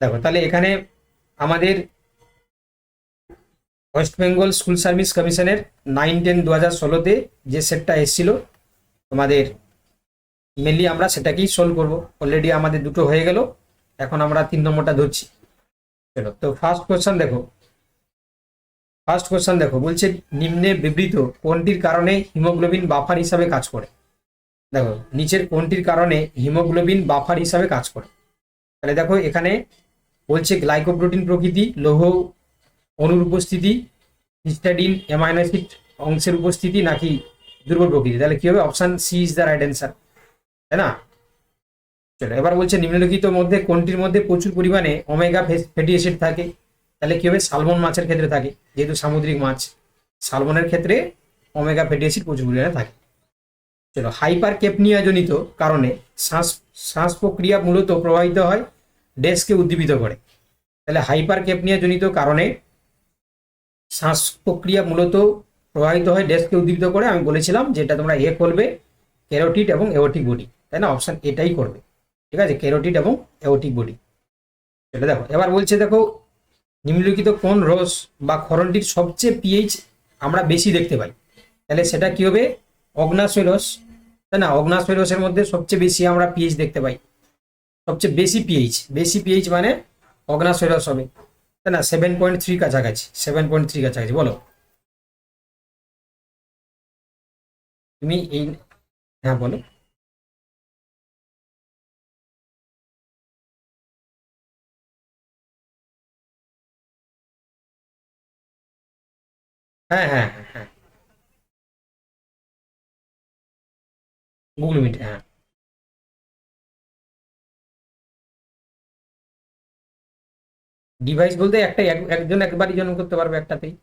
দেখো, তাহলে এখানে আমাদের ওয়েস্ট বেঙ্গল স্কুল সার্ভিস কমিশনের নাইন টেন দু হাজার ষোলোতে যে সেটটা এসেছিল, তোমাদের মেনলি আমরা সেটাকেই সলভ করব। অলরেডি আমাদের দুটো হয়ে গেল, এখন আমরা তিন নম্বরটা ধরছি। চলো, তো ফার্স্ট কোশ্চেন দেখো। ফার্স্ট কোশ্চেন দেখো, বলছে নিম্নে বিবৃত কোনটির কারণে হিমোগ্লোবিন বাফার হিসাবে কাজ করে? দেখো, নিচের কোনটির কারণে হিমোগ্লোবিন বাফার হিসাবে কাজ করে? তাহলে দেখো, এখানে বলছে গ্লাইকোপ্রোটিন প্রকৃতি, লৌহ অনুর উপস্থিতি, হিস্টাডিন, অ্যামাইনো অ্যাসিড অংশের উপস্থিতি নাকি দুর্বল প্রকৃতি? তাহলে কি হবে? Option C is the right answer, তাই না? চলো, এবার বলছে নিম্নলিখিত মধ্যে কোনটির মধ্যে প্রচুর পরিমাণে ওমেগা ফ্যাটি অ্যাসিড থাকে? তাহলে কি হবে? সালমন মাছের ক্ষেত্রে থাকে, যেহেতু সামুদ্রিক মাছ। সালমনের ক্ষেত্রে ওমেগা ফ্যাটি অ্যাসিড প্রচুর পরিমাণে থাকে। চলো হাইপার জনিত কারণে শ্বাস শ্বাস প্রক্রিয়া মূলত প্রভাবিত হয় ডেস্ককে উদ্দীপিত করে। তাহলে হাইপার জনিত কারণে শ্বাস প্রক্রিয়া মূলত প্রভাবিত হয় ডেস্ককে উদ্দীপিত করে। আমি বলেছিলাম যেটা তোমরা এ করবে, ক্যারোটিড এবং এওটিক বডি। তাই না? অপশন এটাই করবে। ঠিক আছে? ক্যারোটিড এবং এওটিক বডি। এটা দেখো। এবার বলছে, দেখো, নিম্নলিখিত কোন রস বা ক্ষরণটির সবচেয়ে পিএইচ আমরা বেশি দেখতে পাই? তাহলে সেটা কি হবে? অগ্নাশয় রস। তাই না? অগ্নাশয় রসের মধ্যে সবচেয়ে বেশি আমরা পিএইচ দেখতে পাই। সবচেয়ে বেশি পিএইচ বেশি পিএইচ মানে অগ্নাশয় রস হবে তাই না? সেভেন পয়েন্ট থ্রি কাছাকাছি সেভেন পয়েন্ট থ্রি কাছাকাছি, বলো। তুমি এই হ্যাঁ বলো। হ্যাঁ হ্যাঁ হ্যাঁ হ্যাঁ। গুগল মিট হ্যাঁ। ডিভাইস বলতে একটা এক- একজন একবারই জন্ম করতে পারবে একটাতেই।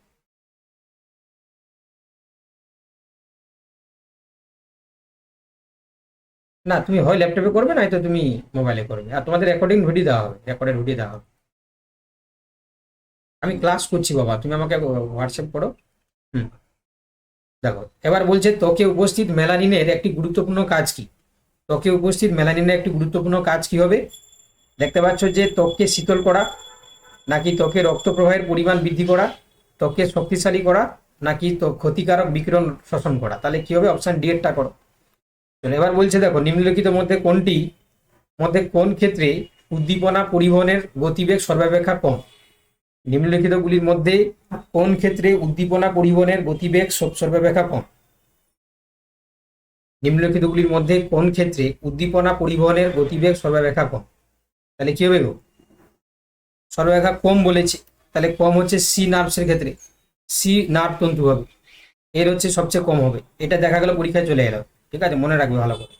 না, তুমি হয় ল্যাপটপে করবে না তো তুমি মোবাইলে করবে। আর তোমাদের রেকর্ডিং ভিডিও দেওয়া হবে রেকর্ডের ভিডিও দেওয়া হবে। আমি ক্লাস করছি বাবা, তুমি আমাকে হোয়াটসঅ্যাপ করো। হুম। দেখো, এবার বলছে ত্বকে উপস্থিত মেলানিনের একটি গুরুত্বপূর্ণ কাজ কি? ত্বকে উপস্থিত মেলানিনের একটি গুরুত্বপূর্ণ কাজ কি হবে? দেখতে পাচ্ছ যে ত্বককে শীতল করা নাকি ত্বকে রক্ত প্রবাহের পরিমাণ বৃদ্ধি করা ত্বককে শক্তিশালী করা, নাকি ক্ষতিকারক বিকিরণ শোষণ করা? তাহলে কি হবে? অপশন ডি এরটা করো। এবার বলছে দেখো, নিম্নলিখিত মধ্যে কোনটি, মধ্যে কোন ক্ষেত্রে উদ্দীপনা পরিবহনের গতিবেগ সর্বাপেক্ষা কম? নিম্নলিখিতগুলির মধ্যে কোন ক্ষেত্রে উদ্দীপনা পরিবহনের গতিবেগ সর্বাপেক্ষা কম? নিম্নলিখিতগুলির মধ্যে কোন ক্ষেত্রে উদ্দীপনা পরিবহনের গতিবেগ সর্বাপেক্ষা কম? তাহলে কি হবে গো? সর্বাপেক্ষা কম বলেছি, তাহলে কম হচ্ছে সি নার্ভসের ক্ষেত্রে। সি নার্ভ তন্তু হবে। এর হচ্ছে সবচেয়ে কম হবে। এটা দেখা গেল, পরীক্ষায় চলে এলো। ঠিক আছে? মনে রাখবে ভালো করে।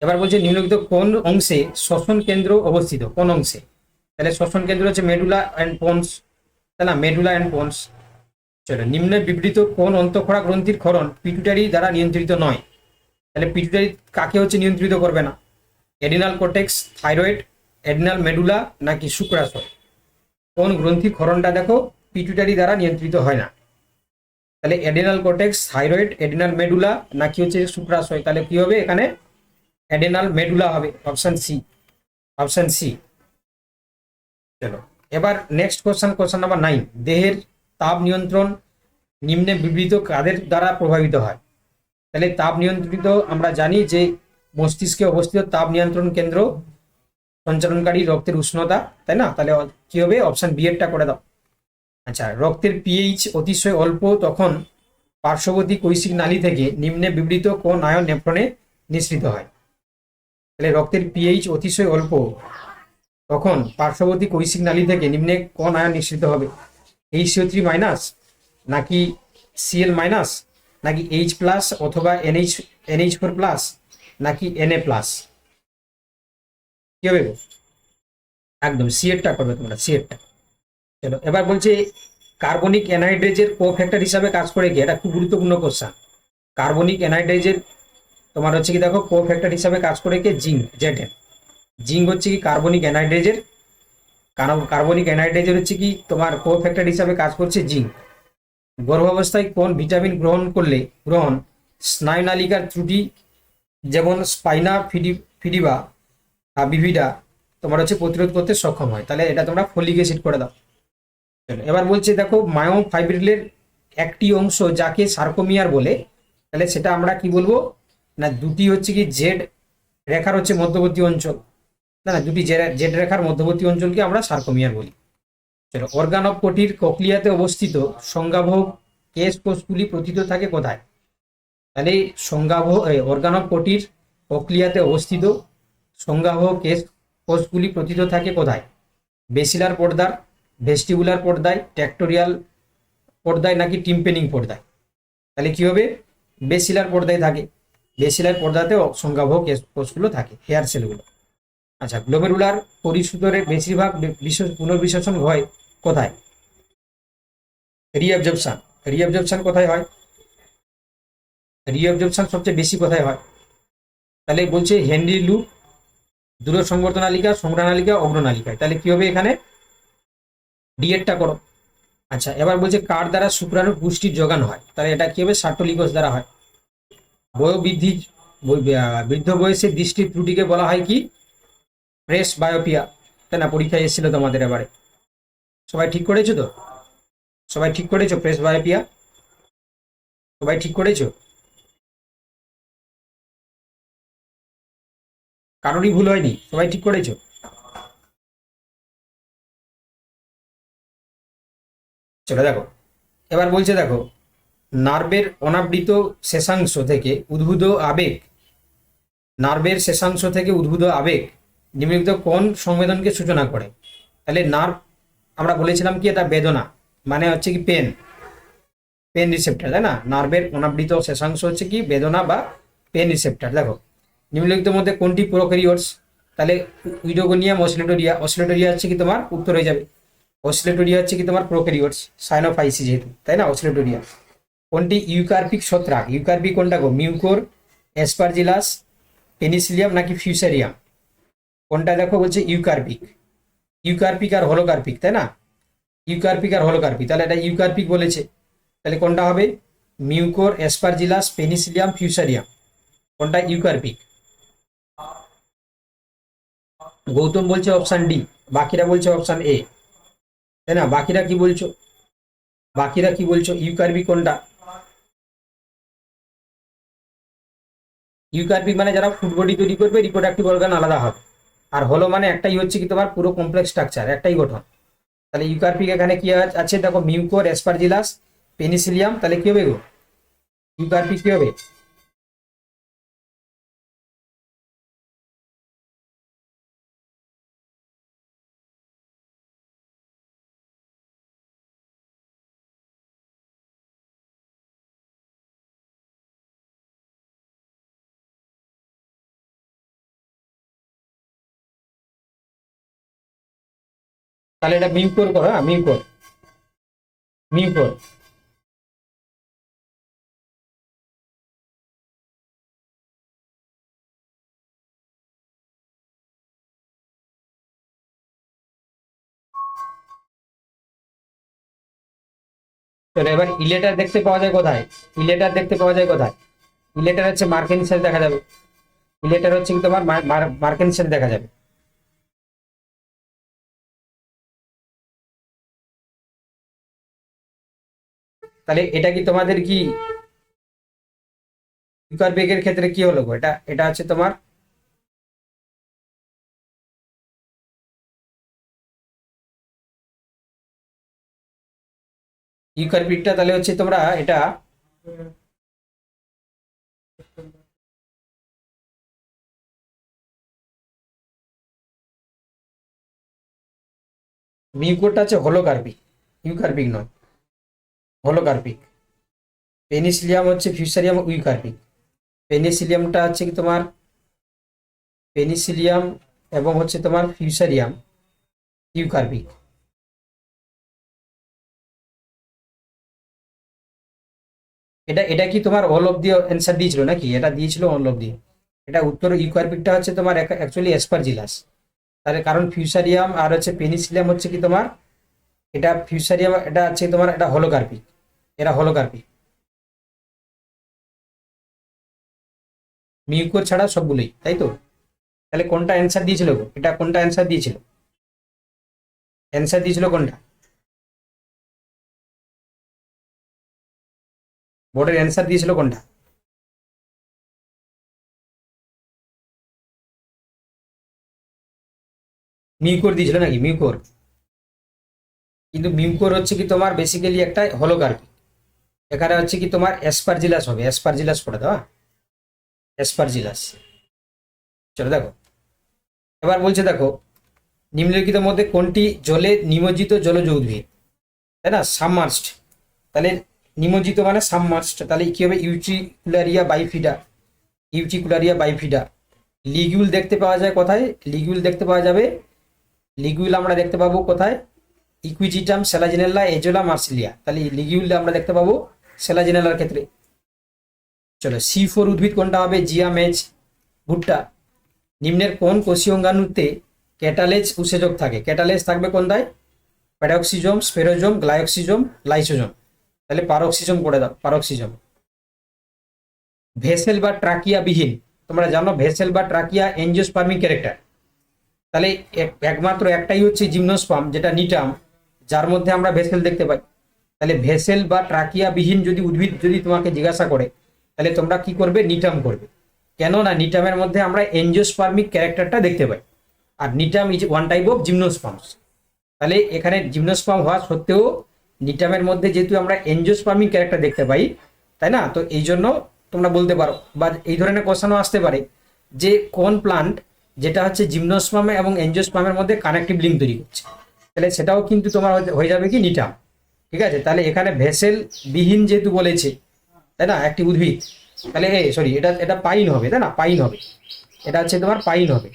এবার বলছে, নিম্নলিখিত কোন অংশে শ্বসন কেন্দ্র অবস্থিত? কোন অংশে? তাহলে শ্বসন কেন্দ্র হচ্ছে মেডুলা অ্যান্ড পন্স। না, মেডুলা অ্যান্ড পন্স। চলো, নিম্নে বিবৃত কোন অন্তঃক্ষরা গ্রন্থির ক্ষরণ পিটুটারি দ্বারা নিয়ন্ত্রিত নয়। তাহলে পিটুটারি কাকে হচ্ছে নিয়ন্ত্রিত করবে না? Adrenal cortex thyroid adrenal medulla নাকি শুক্রাশয় কোন গ্রন্থির ক্ষরণটা দেখো? পিটুটারি দ্বারা নিয়ন্ত্রিত হয় না। তাহলে adrenal cortex thyroid, adrenal medulla নাকি হচ্ছে শুক্রাশয় তাহলে কি হবে এখানে? এডিনাল মেডুলা হবে, অপশন সি। Option C. চলো, এবার next question question number nine দেহের তাপ নিয়ন্ত্রণ নিম্নে বিবৃত কাদের দ্বারা প্রভাবিত হয়? তাহলে তাপ নিয়ন্ত্রিত আমরা জানি যে মস্তিষ্কে অবস্থিত তাপ নিয়ন্ত্রণ কেন্দ্র সঞ্চালনকারী রক্তের উষ্ণতা, তাই না? তাহলে কি হবে? অপশন বি এরটা করে দাও। আচ্ছা রক্তের পিএইচ অতিশয় অল্প, তখন পার্শ্ববর্তী কৈশিক নালী থেকে নিম্নে বিবৃত কোন আয়ন নেফ্রনে নিঃসৃত হয়? তাহলে রক্তের পিএইচ অতিশয় অল্প, তখন পার্শ্ববর্তী কৈশিক নালী থেকে নিম্নে কোন আয়ন নিঃসৃত হবে? এইচ থ্রি মাইনাস নাকি সিএল মাইনাস নাকি এইচ প্লাস অথবা এনএইচ এনএইচ ফোর প্লাস নাকি এনএ প্লাস কি হবে? একদম সিএরটা করবে তোমরা সিএরটা চলো, এবার বলছে কার্বনিক অ্যানাইড্রেজের কো ফ্যাক্টর হিসাবে কাজ করে কি? এটা খুব গুরুত্বপূর্ণ কোশ্চেন কার্বনিক অ্যানাইড্রেজের তোমার হচ্ছে কি দেখো কো ফ্যাক্টর হিসাবে কাজ করে কে? জিঙ্ক জেটেন জিঙ্ক হচ্ছে কি কার্বনিক অ্যানাইড্রেজের কার্বনিক অ্যানাইড্রেজের হচ্ছে কি, তোমার কো ফ্যাক্টর হিসাবে কাজ করছে জিঙ্ক গর্ভাবস্থায় কোন ভিটামিন গ্রহণ করলে, গ্রহণ স্নায়ুনালিকার ত্রুটি, যেমন স্পাইনা ফিডি ফিডিবা বিভিডা তোমার হচ্ছে প্রতিরোধ করতে সক্ষম হয়। তাহলে এটা তোমরা ফলিক অ্যাসিড করে দাও। এবার বলছে, দেখো মায়ো ফাইব্রিলের একটি অংশ যাকে সার্কোমিয়ার বলে, তাহলে সেটা আমরা কি বলব? না, দুটি হচ্ছে কি জেড রেখার হচ্ছে মধ্যবর্তী অঞ্চল। না না, দুটি জেড রেখার মধ্যবর্তী অঞ্চলকে আমরা সার্কোমিয়ার বলি। চলো অর্গান অফ কোটির ককলিয়াতে অবস্থিত সংজ্ঞাবহ কেশ কোষগুলি প্রথিত থাকে কোথায়? তাহলে সংজ্ঞাভোগ অর্গান অফ কোটির ককলিয়াতে অবস্থিত সংজ্ঞাবহ কেস, কোষগুলি প্রথিত থাকে কোথায়? বেসিলার পর্দার, ভেস্টিবুলার পর্দায় ট্যাক্টোরিয়াল পর্দায় নাকি টিম্পেনিং পর্দায়? তাহলে কি হবে? বেসিলার পর্দায় থাকে। বেসিলার পর্দাতেও সংজ্ঞাবহ কেস, কোষগুলো থাকে, হেয়ার সেলগুলো। আচ্ছা গ্লোমেরুলার পরিসূতরের বেশিরভাগ বিশেষ পুনর্বিশেষণ হয় কোথায়? রিঅবজর্পশন রিঅবজর্পশন কোথায় হয়? রিঅবজর্পশন সবচেয়ে বেশি কোথায় হয়? তাহলে বলছে হেনরি লু দূর সংবর্ধনালিকা সংগ্রহনালিকা অগ্রনালিকায় তাহলে কি হবে এখানে? ডিএডটা করো। আচ্ছা এবার বলছে কার দ্বারা শুক্রাণু পুষ্টির যোগান হয়? তাহলে এটা কি হবে? সার্টোলিকোস দ্বারা হয়। বয়োবৃদ্ধি বৃদ্ধ বয়সে দৃষ্টির ত্রুটিকে বলা হয় কি? Presbyopia. তাই না, পরীক্ষায় এসেছিল তোমাদের এবারে। সবাই ঠিক করেছ তো? সবাই ঠিক করেছ প্রেস বায়োপিয়া? সবাই ঠিক করেছ? কারোরই ভুল হয়নি, সবাই ঠিক করেছ? চলো দেখো, এবার বলছে দেখো, নার্ভের অনাবৃত শেষাংশ থেকে উদ্ভূত আবেগ, নার্ভের শেষাংশ থেকে উদ্ভূত আবেগ নিম্নলিখিত কোন সংবেদনকে সূচনা করে? তাহলে নার্ভ, আমরা বলেছিলাম কি এটা বেদনা মানে হচ্ছে কি পেন পেন রিসেপ্টার, তাই না? নার্ভের অনাবৃত শেষাংশ হচ্ছে কি বেদনা বা পেন রিসেপ্টার, দেখো। নিম্নলিখিতের মধ্যে কোনটি প্রোক্যারিওটস তাহলে উইডোগোনিয়াম অসিলেটোরিয়া অসিলেটোরিয়া হচ্ছে কি তোমার? উত্তর হয়ে যাবে। অসিলেটোরিয়া হচ্ছে কি তোমার? প্রোক্যারিওটস সাইনোফাইসি যেহেতু, তাই না? অসিলেটোরিয়া কোনটি? ইউকার্পিক ছত্রাক। ইউকার্পিক কোনটা গো? মিউকোর, এসপারজিলাস, পেনিসিলিয়াম নাকি ফিউসারিয়াম? কোনটা দেখো বলছে ইউকার্পিক। ইউকার্পিক আর হলোকার্পিক, তাই না? ইউকার্পিক আর হলোকার্পিক। তাহলে এটা ইউকার্পিক বলেছে। তাহলে কোনটা হবে? Mucor, Aspergillus, Penicillium, Fusarium. কোনটা? ইউকার্পিক। গৌতম বলছে অপশন ডি বাকিরা বলছে অপশন এ তাই না? বাকিরা কি বলছো? বাকিরা কি বলছো? ইউকার্পিক কোনটা? ইউকার্পিক মানে যারা ফুটবডি তৈরি করবে রিপ্রোডাক্টিভ অর্গান আলাদা হবে। আর হলো মানে একটাই হচ্ছে কি তোমার পুরো কমপ্লেক্স স্ট্রাকচার একটাই গঠন। তাহলে ইউকার্পিক এখানে কি আছে? দেখো মিউকোর এসপারজিলাস পেনিসিলিয়াম, তাহলে কি হবে গো? ইউকার্পিক কি হবে? তাহলে এটা মিউকোর করো হ্যাঁ মিউকোর মিউকোর চলো এবার ইলেটার দেখতে পাওয়া যায় কোথায়? ইলেটার দেখতে পাওয়া যায় কোথায়? ইলেটার হচ্ছে মার্কিন সেল দেখা যাবে। ইলেটার হচ্ছে কি তোমার? মার্কিন সেল দেখা যাবে। তাহলে এটা কি তোমাদের কি ইউকার বেগের ক্ষেত্রে কি হলো এটা এটা আছে তোমার ইউকার পিকটা তাহলে হচ্ছে তোমরা এটা মিউকোরটা হচ্ছে হলোকার্পিক ইউকার্পিক নয়। হলোকার্পিক। পেনিসিলিয়াম হচ্ছে ফিউসারিয়াম উইকার্পিক পেনিসিলিয়ামটা হচ্ছে কি তোমার? পেনিসিলিয়াম এবং হচ্ছে তোমার ফিউসারিয়াম, ইউকার্পিক। এটা এটা কি তোমার অল অফ দি অ্যান্সার দিয়েছিল নাকি? এটা দিয়েছিল অল অফ দিয়ে এটা উত্তর ইউকার্পিকটা হচ্ছে তোমার অ্যাকচুয়ালি এসপারজিলাস তাহলে কারণ ফিউসারিয়াম আর হচ্ছে পেনিসিলিয়াম হচ্ছে কি তোমার? এটা ফিউসারিয়াম, এটা হচ্ছে তোমার, এটা হলোকার্পিক। এরা হলোকার্পিক মিউকোর ছাড়া সবগুলোই, তাই তো? তাহলে কোনটা অ্যান্সার দিয়েছিল? এটা কোনটা অ্যান্সার দিয়েছিল? অ্যান্সার দিয়েছিল কোনটা? বোর্ডের অ্যান্সার দিয়েছিল কোনটা? মিউকোর দিয়েছিল নাকি? মিউকোর। কিন্তু মিউকোর হচ্ছে কি তোমার বেসিক্যালি একটা হলোকার্পি এখানে হচ্ছে কি তোমার অ্যাসপারজিলাস হবে অ্যাসপারজিলাস পড়ে দাও অ্যাসপারজিলাস চলো দেখো। এবার বলছে দেখো, নিম্নলিখিত মধ্যে কোনটি জলে নিমজ্জিত জলজ উদ্ভিদ তাই না? সাবমার্সড তাহলে নিমজ্জিত মানে সাবমার্সড তাহলে কি হবে? ইউট্রিকুলারিয়া বাইফিডা ইউট্রিকুলারিয়া বাইফিডা লিগুল দেখতে পাওয়া যায় কোথায়? লিগুল দেখতে পাওয়া যাবে। লিগুল আমরা দেখতে পাবো কোথায়? ইকুইজিটাম সেলাজিনেলা এজোলা মার্সিলিয়া তাহলে লিগুল আমরা দেখতে পাবো সেলাজিনেলার ক্ষেত্রে। চলো সি ফোর উদ্ভিদ কোনটা হবে? জিয়া, মেজ, ভুট্টা। নিম্নের কোন কোষীয় অঙ্গাণুতে ক্যাটালেজ উৎসেচক থাকে? ক্যাটালেজ থাকবে কোনটায়? Peroxisome spherosome glyoxysome lysosome. তাহলে পারক্সিজম করে দাও, পারক্সিজম। ভেসেল বা ট্রাকিয়া বিহীন তোমরা জানো ভেসেল বা ট্রাকিয়া এনজিওস্পার্মিক ক্যারেক্টার। তাহলে এক- একমাত্র একটাই হচ্ছে জিমনোস্পাম যেটা নিটাম, যার মধ্যে আমরা ভেসেল দেখতে পাই। তাহলে ভেসেল বা ট্রাকিয়া বিহীন যদি উদ্ভিদ যদি তোমাকে জিজ্ঞাসা করে, তাহলে তোমরা কি করবে? নিটাম করবে। কেন না নিটামের মধ্যে আমরা এনজিওস্পার্মিক ক্যারেক্টারটা দেখতে পাই। আর Gnetum is one type of gymnosperms তাহলে এখানে জিমনোস্পাম হওয়া সত্ত্বেও নিটামের মধ্যে যেহেতু আমরা এনজিওস্পার্মিক ক্যারেক্টার দেখতে পাই, তাই না? তো এই জন্য তোমরা বলতে পারো বা এই ধরনের কোশ্চেনও আসতে পারে যে কোন প্লান্ট যেটা হচ্ছে জিমনোস্পাম এবং এনজিওস্পামের মধ্যে কানেক্টিভ লিঙ্ক তৈরি করছে। তাহলে সেটাও কিন্তু তোমার হয়ে যাবে কি নিটাম। ঠিক আছে? তাহলে এখানে ভেসেল বিহীন যেহেতু বলেছে, তাই না? একটি উদ্ভিদ। তাহলে, এ সরি এটা এটা পাইন হবে, তাই না? পাইন হবে। এটা হচ্ছে তোমার পাইন হবে।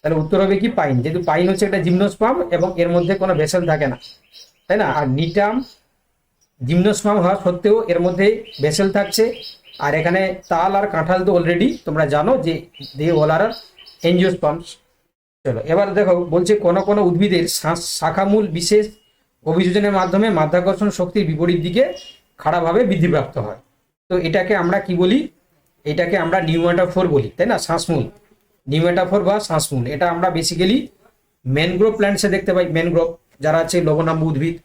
তাহলে উত্তর হবে কি? পাইন। যেহেতু পাইন হচ্ছে একটা জিমনোস্পাম এবং এর মধ্যে কোনো ভেসেল থাকে না, তাই না? আর নিটাম জিমনোস্পাম হওয়া সত্ত্বেও এর মধ্যে ভেসেল থাকছে। আর এখানে তাল আর কাঁঠাল তো অলরেডি তোমরা জানো যে দে ওলার এনজিওস্পামস চলো, এবার দেখো, বলছে কোন কোন উদ্ভিদের শাখামূল বিশেষ অভিযোজনের মাধ্যমে মাধ্যাকর্ষণ শক্তির বিপরীত দিকে খাড়াভাবে বৃদ্ধিপ্রাপ্ত হয়। তো এটাকে আমরা কি বলি? এটাকে আমরা নিউমেটাফোর বলি, তাই না? শ্বাসমূল নিউমেটাফোর বা শ্বাসমূল এটা আমরা বেসিক্যালি ম্যানগ্রোভ প্ল্যান্টসে দেখতে পাই। ম্যানগ্রোভ যারা আছে লবণাম্বু উদ্ভিদ,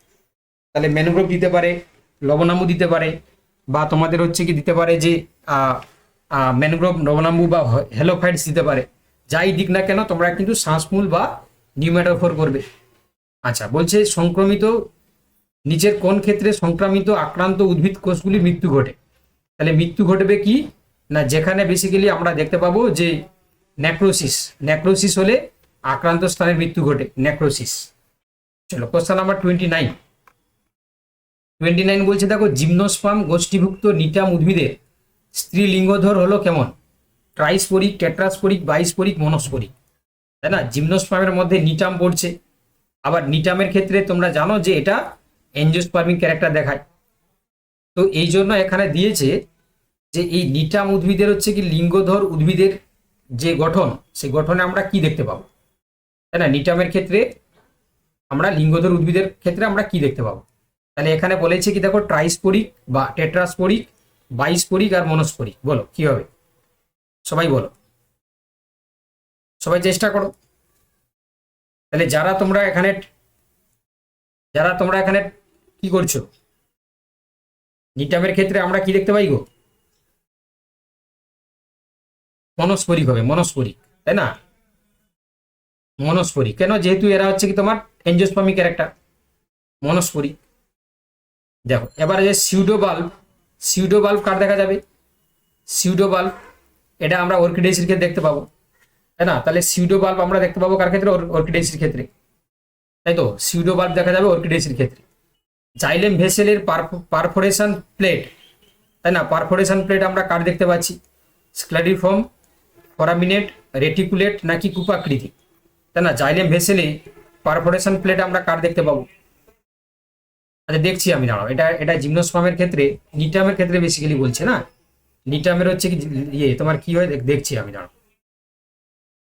তাহলে ম্যানগ্রোভ দিতে পারে, লবণাম্বু দিতে পারে, বা তোমাদের হচ্ছে কি দিতে পারে যে ম্যানগ্রোভ লবণাম্বু বা হেলোফাইটস দিতে পারে। যাই দিক না কেন, তোমরা কিন্তু শ্বাসমূল বা নিউমেটাফোর করবে। আচ্ছা বলছে সংক্রমিত, নিচের কোন ক্ষেত্রে সংক্রামিত আক্রান্ত উদ্ভিদ কোষগুলি মৃত্যু ঘটে? তাহলে মৃত্যু ঘটবে কি? না, যেখানে বেসিক্যালি আমরা দেখতে পাবো যে নেক্রোসিস নেক্রোসিস হলে আক্রান্ত স্থানে মৃত্যু ঘটে নেক্রোসিস চলো question number twenty nine twenty nine বলছে, দেখো জিমনোস্পাম গোষ্ঠীভুক্ত নিটাম উদ্ভিদের স্ত্রীলিঙ্গধর হলো কেমন? ট্রাইস্পোরিক টেট্রাস্পোরিক বাইস্পোরিক মনস্পোরিক তাই না? জিমনোস্পামের মধ্যে নিটাম পড়ছে। আবার নিটামের ক্ষেত্রে তোমরা জানো যে এটা এনজিওস্পার্মিক ক্যারেক্টার দেখায়। তো এই জন্য এখানে দিয়েছে যে এই নিটাম উদ্ভিদের হচ্ছে কি লিঙ্গধর উদ্ভিদের যে গঠন, সেই গঠনে আমরা কি দেখতে পাবো? তাই না? নিটামের ক্ষেত্রে আমরা লিঙ্গধর উদ্ভিদের ক্ষেত্রে আমরা কি দেখতে পাবো? তাহলে এখানে বলেছে কি দেখো ট্রাইস্পোরিক বা টেট্রাস্পোরিক বাইস্পোরিক আর মনস্পোরিক বলো, কি হবে? সবাই বলো। সবাই চেষ্টা করো। তাহলে যারা তোমরা এখানে, যারা তোমরা এখানে কি করছ? নিটামের ক্ষেত্রে আমরা কি দেখতে পাই গো? মনস্পরিক হবে, মনস্পরিক, তাই না? মনস্পরিক, কেন? যেহেতু এরা হচ্ছে কি তোমার এনজিওস্পামিক ক্যারেক্টার, মনস্পরিক। দেখো, এবারে যে সিউডো বাল্ব সিউডো বাল্ব কার দেখা যাবে? সিউডো বাল্ব, এটা আমরা অর্কিডেসির ক্ষেত্রে দেখতে পাবো। তাই না? তাহলে সিউডো বাল্ব আমরা দেখতে পাবো কার ক্ষেত্রে? অর্কিডেসির ক্ষেত্রে। তাই তো? সিউডো বাল্ব দেখা যাবে অর্কিডেসির ক্ষেত্রে। জাইলেম ভেসেলের পারফোরেশন প্লেট তাই না? পারফোরেশন প্লেট আমরা কার দেখতে পাচ্ছি? স্ক্লাডিফর্ম ফরামিনেট রেটিকুলেট নাকি কুপাকৃতি। তাই না? জাইলেম ভেসেলে পারফোরেশন প্লেট আমরা কার দেখতে পাবো? আচ্ছা দেখছি আমি, দাঁড়াও। এটা এটা জিমনোস্পামের ক্ষেত্রে নিটামের ক্ষেত্রে বেসিক্যালি বলছে না? নিটামের হচ্ছে কি ইয়ে তোমার কি হয়? দেখছি আমি, দাঁড়াও।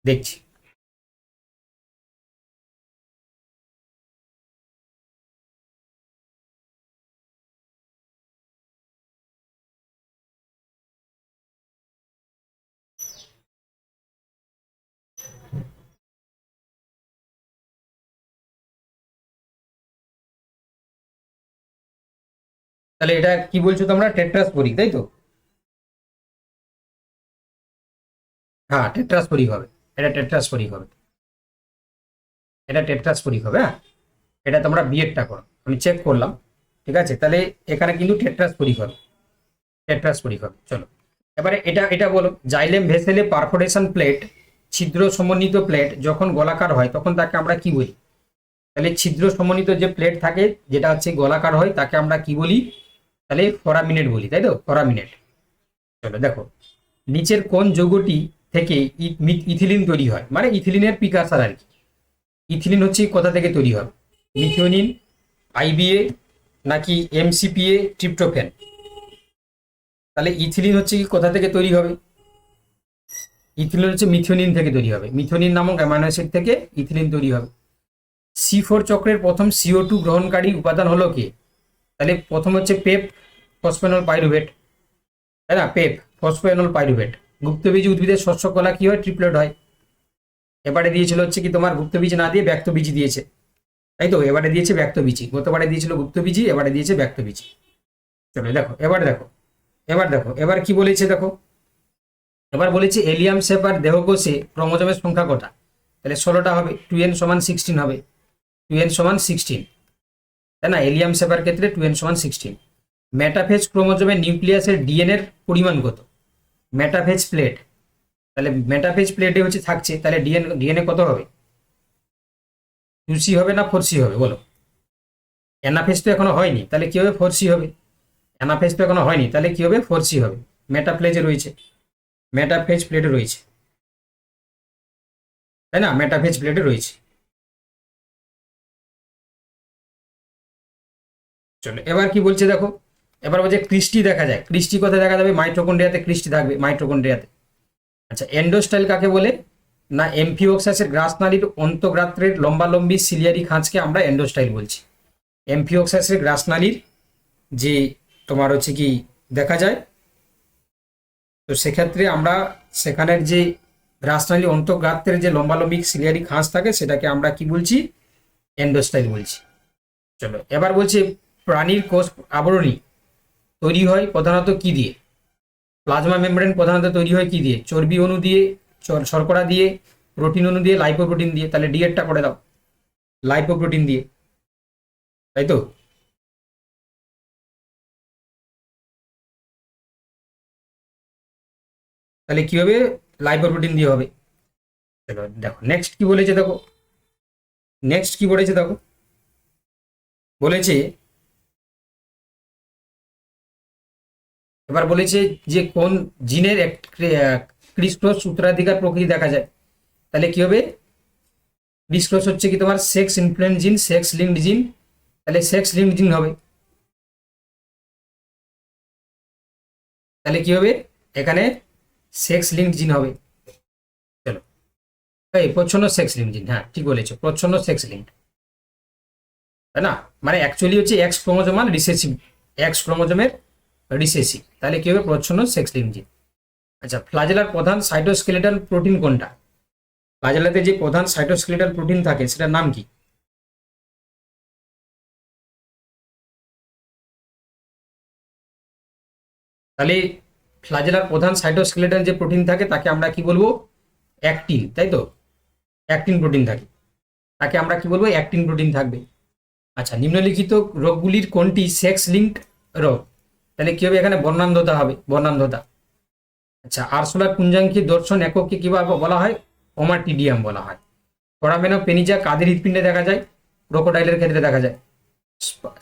দেখছি। তাহলে এটা কি বলছো তোমরা? টেট্রাসপোরিক তাই তো? হ্যাঁ টেট্রাস পরি হবে। এটা টেট্রাসপোরিক হবে। এটা টেট্রাসপোরিক হবে হ্যাঁ? এটা তোমরা বিএডটা করো। আমি চেক করলাম, ঠিক আছে? তাহলে এখানে কিন্তু টেট্রাসপোরিক হবে। টেট্রাসপোরিক হবে, চলো। এবারে এটা এটা বলো জাইলেম ভেসেলে পারফোরেশন প্লেট ছিদ্র সমন্বিত প্লেট যখন গোলাকার হয়, তখন তাকে আমরা কি বলি? তাহলে ছিদ্র সমন্বিত যে প্লেট থাকে, যেটা হচ্ছে গোলাকার হয়, তাকে আমরা কি বলি? তাহলে ফরামিনেট বলি, তাই তো? ফরামিনেট চলো, দেখো। নিচের কোন যৌগটি থেকে ইথিলিন তৈরি হয়। মানে ইথিলিনের পিকাসার আর কি। ইথিলিন হচ্ছে কোথা থেকে তৈরি হবে? মিথিওনিন আইবিএ নাকি এমসিপিএ ট্রিপ্টোফেন তাহলে ইথিলিন হচ্ছে কি কোথা থেকে তৈরি হবে? ইথিলিন হচ্ছে মিথিওনিন থেকে তৈরি হবে। মিথিওনিন নামক অ্যামাইনো অ্যাসিড থেকে ইথিলিন তৈরি হবে। সি ফোর চক্রের প্রথম সিও টু গ্রহণকারী উপাদান হলো কি? তাহলে প্রথম হচ্ছে পেপ ফসফেনল পাইরুভেট তাই না? পেপ ফসফেনল পাইরুভেট গুপ্তবীজ উদ্ভিদের শস্য কলা কি হয়? ট্রিপলেট হয়। এবারে দিয়েছিল হচ্ছে কি তোমার গুপ্তবীজ না দিয়ে ব্যক্তবীজি দিয়েছে। তাই তো? এবারে দিয়েছে ব্যক্ত ব্যক্তবীজি গতবারে দিয়েছিল গুপ্তবীজি এবারে দিয়েছে ব্যক্ত ব্যক্তবীজি চলো, দেখো, এবার দেখো এবার দেখো, এবার কি বলেছে দেখো? এবার বলেছে এলিয়াম সেপার দেহকোষে ক্রোমোজোমের সংখ্যা কটা? তাহলে ষোলোটা হবে, টু এন সমান সিক্সটিন হবে। টু এন সমান সিক্সটিন। তাই না? এলিয়াম সেপার ক্ষেত্রে টু এন সমান সিক্সটিন। মেটাফেজ ক্রোমোজোমের নিউক্লিয়াসের ডিএনএর পরিমাণ কত? মেটাফেজ প্লেট তাহলে মেটাফেজ প্লেটে হচ্ছে থাকছে, তাহলে ডিএন ডিএনএ কত হবে? টু সি হবে না ফোর সি হবে? বলো। অ্যানাফেজ তো এখনও হয়নি, তাহলে কি হবে? ফোর সি হবে। অ্যানাফেজ তো এখনও হয়নি, তাহলে কি হবে? ফোর সি হবে। মেটাপ্লেজে রয়েছে। মেটাফেজ প্লেটে রয়েছে। তাই না? মেটাফেজ প্লেটে রয়েছে। চলো, এবার কি বলছে দেখো? এবার বলছে ক্রিস্টি দেখা যায়। ক্রিস্টি কোথায় দেখা যাবে? মাইট্রোকন্ড্রিয়াতে ক্রিস্টি থাকবে মাইট্রোকন্ড্রিয়াতে আচ্ছা এন্ডোস্টাইল কাকে বলে? না, এমফিওক্সাসের গ্রাসনালীর অন্তঃগ্রাত্রের লম্বালম্বি সিলিয়ারি খাঁজকে আমরা এন্ডোস্টাইল বলছি। এমফিওক্সাসের গ্রাসনালীর যে তোমার হচ্ছে কি দেখা যায়, তো সেক্ষেত্রে আমরা সেখানের যে গ্রাসনালী অন্তঃগ্রাত্রের যে লম্বালম্বি সিলিয়ারি খাঁজ থাকে, সেটাকে আমরা কি বলছি? এন্ডোস্টাইল বলছি। চলো, এবার বলছে প্রাণীর কোষ আবরণী। তৈরি হয় প্রধানত কি দিয়ে? প্লাজমা মেমব্রেন প্রধানত তৈরি হয় কি দিয়ে? চর্বি অণু দিয়ে শর্করা দিয়ে, প্রোটিন অণু দিয়ে লাইপোপ্রোটিন দিয়ে। তাহলে ডিএটটা করে দাও। লাইপোপ্রোটিন দিয়ে। তাই তো? তাহলে কি হবে? লাইপোপ্রোটিন দিয়ে হবে। চলো দেখো নেক্সট কি বলেছে দেখো? নেক্সট কি বলেছে দেখো? বলেছে এবার বলেছে যে কোন জিনের এক ক্রিস্টোস উত্তরাধিকার প্রকৃতি দেখা যায়। তাহলে কি হবে? ক্রিস্টোস হচ্ছে কি তোমার sex influence gene, sex linked gene. তাহলে সেক্স লিঙ্কড জিন হবে। তাহলে কি হবে? এখানে সেক্স লিঙ্কড জিন হবে। চলো। এই প্রচ্ছন্ন সেক্স লিঙ্ক জিন হ্যাঁ ঠিক বলেছ, প্রচ্ছন্ন সেক্স লিঙ্ক তাই না? মানে অ্যাকচুয়ালি হচ্ছে এক্স ক্রোমোজোমাল রিসেসিভ এক্স ক্রোমোজোমের রিসেসিভ তাহলে কি হবে? প্রচ্ছন্ন সেক্স লিঙ্ক জিন আচ্ছা ফ্লাজেলার প্রধান সাইটোস্কেলেটাল প্রোটিন কোনটা? ফ্লাজেলাতে যে প্রধান সাইটোস্কেলেটাল প্রোটিন থাকে, সেটার নাম কি? তাহলে ফ্লাজেলার প্রধান সাইটোস্কেলেটাল যে প্রোটিন থাকে, তাকে আমরা কি বলব? অ্যাক্টিন তাই তো? অ্যাক্টিন প্রোটিন থাকে। তাকে আমরা কি বলব? অ্যাক্টিন প্রোটিন থাকবে। আচ্ছা নিম্নলিখিত রোগগুলির কোনটি সেক্স লিঙ্কড রোগ? তাহলে কি হবে? এখানে বর্ণান্ধতা হবে, বর্ণান্ধতা। আচ্ছা আরসোলার পুঞ্জাঙ্কি দর্শন এককে কীভাবে বলা হয়? ওমাটিডিয়াম বলা হয়। ফোরামেনো পেনিজা কাদের হৃৎপিণ্ডে দেখা যায়? ক্রোকোডাইলের ক্ষেত্রে দেখা যায়।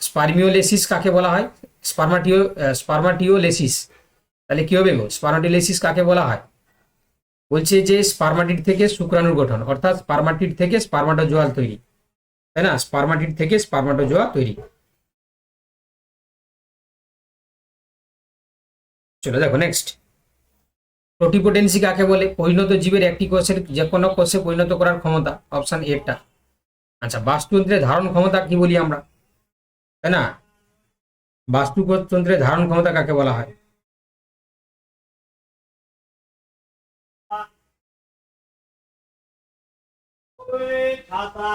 স্পার্মিওলেসিস কাকে বলা হয়? স্পার্মাটিও স্পার্মাটিওলেসিস। তাহলে কি হবে স্পার্মাটিলেসিস কাকে বলা হয়? বলছে যে স্পার্মাটিড থেকে শুক্রাণুর গঠন, অর্থাৎ স্পার্মাটিড থেকে স্পার্মাটোজোয়াল তৈরি। তাই না? স্পার্মাটিড থেকে স্পার্মাটোজোয়া তৈরি। চলো দেখো নেক্সট প্রোটিপোটেন্সি কাকে বলে? পরিণত জীবের একটি কোষের যে কোনো কোষে পরিণত করার ক্ষমতা অপশান এরটা আচ্ছা বাস্তুতন্ত্রের ধারণ ক্ষমতা কি বলি আমরা? তাই না? বাস্তুতন্ত্রের ধারণ ক্ষমতা কাকে বলা হয়? খাতা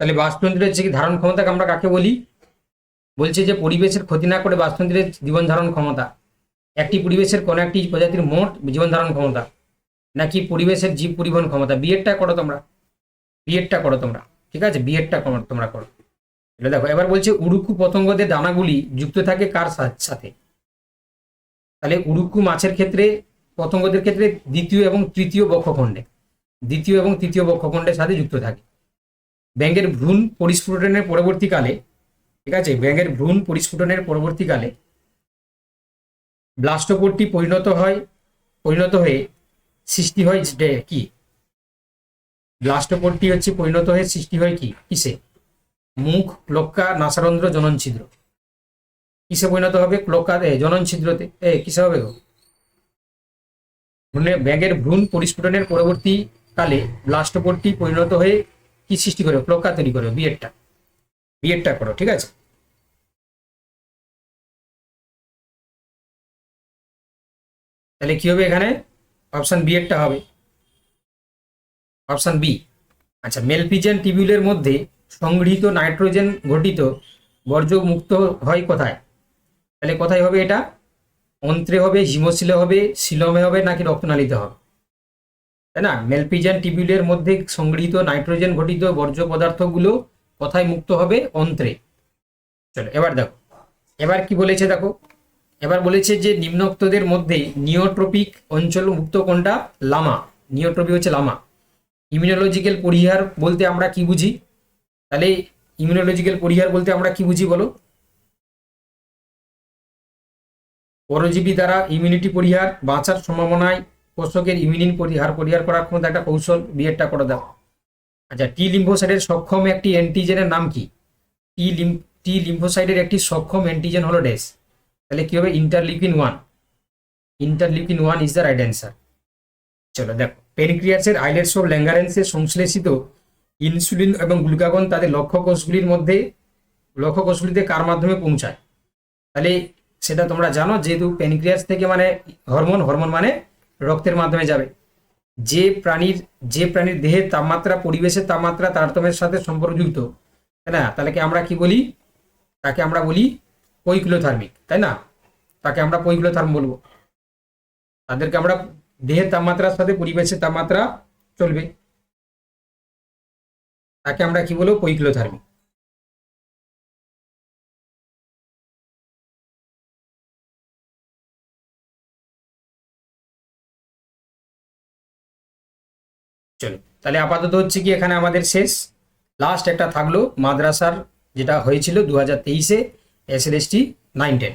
তাহলে বাস্তুতন্ত্রের যে ধারণ ক্ষমতাকে আমরা কাকে বলি? বলছে যে পরিবেশের ক্ষতি না করে বাস্তুতন্ত্রের জীবন ধারণ ক্ষমতা। একটি পরিবেশের কোনো একটি প্রজাতির মোট জীবন ধারণ ক্ষমতা। নাকি পরিবেশের জীব পরিবহন ক্ষমতা? বিএডটা করো তোমরা। বিএডটা করো তোমরা। ঠিক আছে? বিএডটা তোমরা করো। এটা দেখো, এবার বলছে উড়ুক্কু পতঙ্গদের দানাগুলি যুক্ত থাকে কার সাথে? তাহলে উড়ুক্কু মাছের ক্ষেত্রে, পতঙ্গদের ক্ষেত্রে দ্বিতীয় এবং তৃতীয় বক্ষখণ্ডে। দ্বিতীয় এবং তৃতীয় বক্ষখণ্ডের সাথে যুক্ত থাকে। ব্যাঙের ভ্রূণ পরিস্ফুটনের পরবর্তীকালে, ঠিক আছে? ব্যাঙের ভ্রূণ পরিস্ফুটনের পরবর্তীকালে ব্লাস্টোপোরটি পরিণত হয়, পরিণত হয়ে সৃষ্টি হয় ডে কি? ব্লাস্টোপোরটি হচ্ছে পরিণত হয়ে সৃষ্টি হয় কি? কিসে? মুখ ক্লোক্কা নাসারন্ধ্র জনন ছিদ্র কিসে পরিণত হবে? ক্লোক্কা এ জনন ছিদ্রতে এ, কিসে হবে গো? ভ্রূণে ব্যাঙের ভ্রূণ পরিস্ফুটনের পরবর্তী কালে ব্লাস্টোপোরটি পরিণত হয়ে কি সৃষ্টি করবে ক্লোক্কা তৈরি করবে বিয়েরটা। বিএডটা করো, ঠিক আছে? তাহলে কি হবে এখানে? অপশন বি একটা হবে। Option B. আচ্ছা মেলপিজেন টিবিউলের মধ্যে সংগৃহীত নাইট্রোজেন ঘটিত বর্জ্য মুক্ত হয় কোথায়? তাহলে কোথায় হবে এটা? অন্ত্রে হবে, হিমোশিলে হবে, শিলমে হবে, নাকি রক্তনালীতে হবে? তাই না? মেলপিজেন টিবিউলের মধ্যে সংগৃহীত নাইট্রোজেন ঘটিত বর্জ্য পদার্থগুলো কোথায় মুক্ত হবে? অন্ত্রে। চলো, এবার দেখো। এবার কি বলেছে দেখো? এবার বলেছে যে নিম্নোক্তদের মধ্যে নিওট্রপিক অঞ্চল মুক্ত কোনটা? লামা। নিওট্রপিক হচ্ছে লামা। ইমিউনোলজিক্যাল পরিহার বলতে আমরা কি বুঝি? তাহলে ইমিউনোলজিক্যাল পরিহার বলতে আমরা কি বুঝি বলো? পরজীবী দ্বারা ইমিউনিটি পরিহার, বাঁচার সম্ভাবনায় পোষকের ইমিউনিন পরিহার পরিহার করার ক্ষমতা একটা কৌশল বিয়েরটা করে দাও। আচ্ছা টি লিম্ফোসাইডের সক্ষম একটি অ্যান্টিজেনের নাম কি? টি লিম টি লিম্ফোসাইডের একটি সক্ষম অ্যান্টিজেন হলো ড্যাশ তাহলে কি হবে? Interleukin one interleukin one is the right answer চলো দেখো পেনক্রিয়াসের আইলেটস অফ ল্যাঙ্গারেন্সে সংশ্লেষিত ইনসুলিন এবং গ্লুকাগন তাদের লক্ষ্য কোষগুলির মধ্যে লক্ষ্য কোষগুলিতে কার মাধ্যমে পৌঁছায়? তাহলে সেটা তোমরা জানো, যেহেতু প্যানক্রিয়াস থেকে মানে হরমোন হরমোন মানে রক্তের মাধ্যমে যাবে। যে প্রাণীর যে প্রাণীর দেহের তাপমাত্রা, পরিবেশের তাপমাত্রা, তারতম্যের সাথে সম্পর্কযুক্ত না? তাহলে কি আমরা কি বলি? তাকে আমরা বলি পৈক্লোথার্মিক, তাই না? তাকে আমরা পৈক্লোথার্ম বলব। তাদেরকে আমরা দেহের তাপমাত্রার সাথে পরিবেশের তাপমাত্রা চলবে। তাকে আমরা কি বলব? পৈক্লোথার্মিক। চলো, তাহলে আপাতত হচ্ছে কি, এখানে আমাদের শেষ। লাস্ট একটা থাকল মাদ্রাসার, যেটা হয়েছিল দু হাজার তেইশে। S L S T nine ten